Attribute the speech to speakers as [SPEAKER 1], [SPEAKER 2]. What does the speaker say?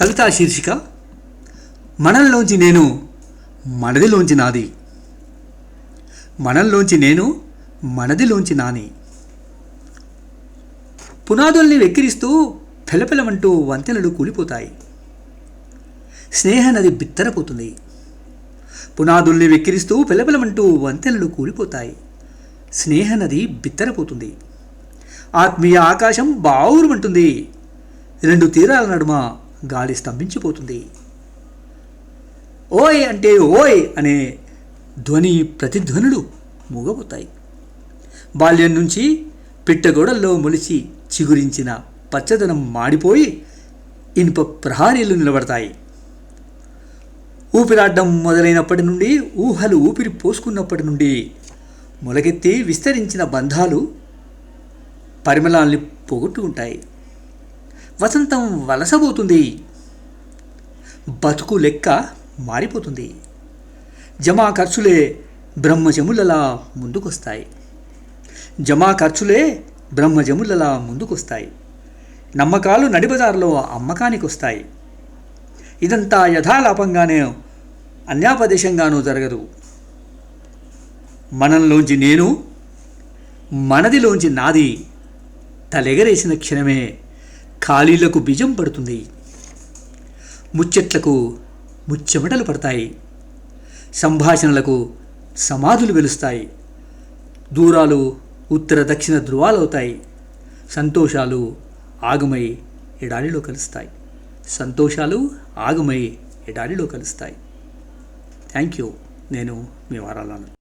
[SPEAKER 1] కవితా శీర్షిక మనల్లోంచి నేను మనదిలోంచి నాది. మనల్లోంచి నేను మనదిలోంచి నాని. పునాదుల్ని వెక్కిరిస్తూ పెలపెలమంటూ వంతెనలు కూలిపోతాయి. స్నేహ నది బిత్తరపోతుంది. పునాదుల్ని వెక్కిరిస్తూ పిలపిలమంటూ వంతెనలు కూలిపోతాయి. స్నేహ నది బిత్తరపోతుంది. ఆత్మీయ ఆకాశం బావురుమంటుంది. రెండు తీరాల నడుమ గాలి స్తంభించిపోతుంది. ఓయ్ అంటే ఓయ్ అనే ధ్వని ప్రతిధ్వనులు మూగబోతాయి. బాల్యం నుంచి పిట్టగోడల్లో మొలిచి చిగురించిన పచ్చదనం మాడిపోయి ఇనుప ప్రహారీలు నిలబడతాయి. ఊపిరాడ్డం మొదలైనప్పటి నుండి ఊహలు ఊపిరి పోసుకున్నప్పటి నుండి మొలకెత్తి విస్తరించిన బంధాలు పరిమళాల్ని పోగొట్టుకుంటాయి. వసంతం వలసబోతుంది. బతుకు లెక్క మారిపోతుంది. జమా ఖర్చులే బ్రహ్మజములలా ముందుకొస్తాయి. జమా ఖర్చులే బ్రహ్మజములలా ముందుకొస్తాయి. నమ్మకాలు నడిబజారులో అమ్మకానికి వస్తాయి ఇదంతా యథాలాపంగానే అన్యాపదేశంగానూ జరగదు. మనల్లోంచి నేను మనదిలోంచి నాది తలెగరేసిన క్షణమే ఖాళీలకు బీజం పడుతుంది. ముచ్చట్లకు ముచ్చెమటలు పడతాయి. సంభాషణలకు సమాధులు వెలుస్తాయి. దూరాలు ఉత్తర దక్షిణ ధృవాలవుతాయి. సంతోషాలు ఆగమై ఎడారిలో కలుస్తాయి. సంతోషాలు ఆగమై ఎడారిలో కలుస్తాయి. Thank you. నేను మీ వారాలను